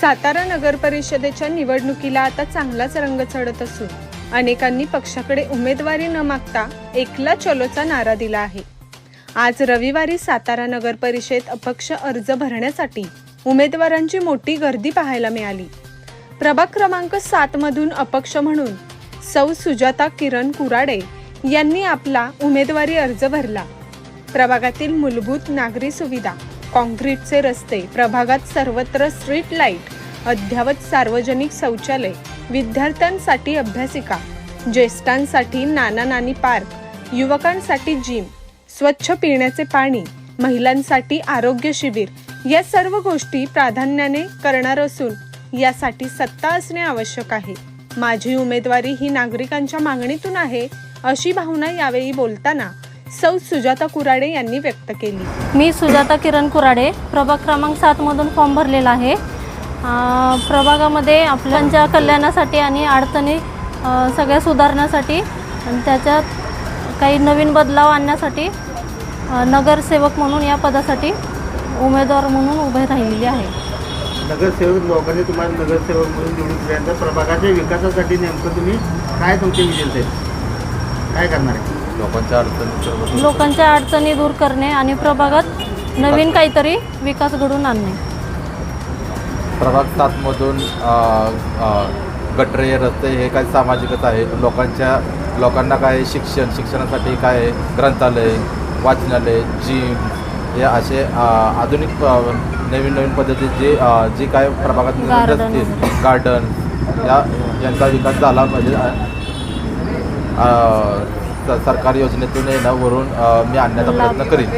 सातारा नगर परिषदेच्या निवडणुकीला आता चांगलाच रंग चढत असून अनेकांनी पक्षाकडे उमेदवारी न मागता एकला चलोचा नारा दिला आहे. आज रविवारी सातारा नगर परिषद अपक्ष अर्ज भरण्यासाठी उमेदवारांची मोठी गर्दी पाहायला मिळाली. प्रभाग क्रमांक सात मधून अपक्ष म्हणून सौ सुजाता किरण कुराडे यांनी आपला उमेदवारी अर्ज भरला. प्रभागातील मूलभूत नागरी सुविधा कॉन्क्रीटचे रस्ते प्रभागात सर्वत्र स्ट्रीट लाइट अद्ययावत सार्वजनिक शौचालय विद्यार्थ्यांसाठी अभ्यासिका ज्येष्ठांसाठी नाना नानी पार्क युवकांसाठी जिम स्वच्छ पिण्याचे पाणी महिलांसाठी आरोग्य शिबिर या सर्व गोष्टी प्राधान्याने करणार असून यासाठी सत्ता असणे आवश्यक आहे. माझी उमेदवारी ही नागरिकांच्या मागणीतून आहे. अशी भावना यावेळी बोलताना सौ सुजाता कुराडे यांनी व्यक्त केली. मी सुजाता किरण कुराडे प्रभाग क्रमांक सातमधून फॉर्म भरलेला आहे. प्रभागामध्ये आपल्याच्या कल्याणासाठी आणि अडचणी सगळ्या सुधारण्यासाठी आणि त्याच्यात काही नवीन बदलाव आणण्यासाठी नगरसेवक म्हणून या पदासाठी उमेदवार म्हणून उभे राहिलेली आहे. नगरसेवक लोकांनी तुम्हाला नगरसेवक म्हणून निवडून दिल्यानंतर प्रभागाच्या विकासासाठी नेमकं तुम्ही काय तुमचे विजय काय करणार आहे? लोकांच्या अडचणी सर्व लोकांच्या अडचणी दूर करणे आणि प्रभागात नवीन काहीतरी विकास घडून आणणे. प्रभाग सातमधून अ, अ, गटरे रस्ते हे काही सामाजिकच आहे? लोकांच्या लोकांना काय शिक्षण शिक्षणासाठी काय ग्रंथालय वाचनालय जिम हे असे अ, आधुनिक अ, नवीन नवीन पद्धतीची अ, जी काय प्रभागात Garden. गार्डन या यांचा विकास झाला म्हणजे स- सरकारी योजनेतून येणं वरून मी आणण्याचा प्रयत्न करीन.